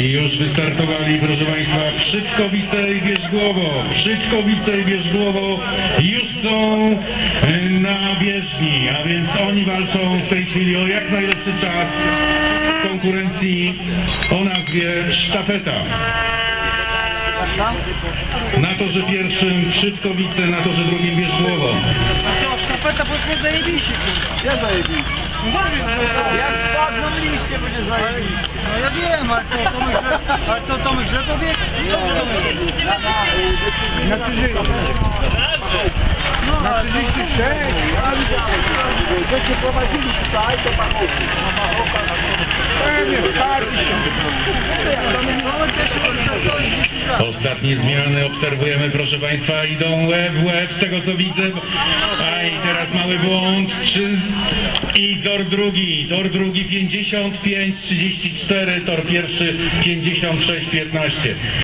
I już wystartowali, proszę Państwa, Przyczkowice i Wierzgłowo. Przyczkowice i Wierzgłowo już są e, na bieżni, a więc oni walczą w tej chwili o jak najlepszy czas w konkurencji o nazwie sztafeta. Na torze pierwszym Przyczkowice, na torze drugim Wierzgłowo. Co, sztafeta poszło zajebiście, kurwa. Ja zajebiście. Jak spadną liście, będzie zajebiście. No ja wiem, ale to ale to Tomek źle to wie? Co to Tomek? Na 30. No, Na ale to- 36. Ja widzę. Żeście prowadzili tutaj. Na Machoka. Pewnie, skargi się. Ostatnie zmiany obserwujemy, proszę Państwa, idą łeb w łeb, z tego co widzę. A i teraz mały błąd. I tor drugi, tor drugi 55-34, tor pierwszy 56-15.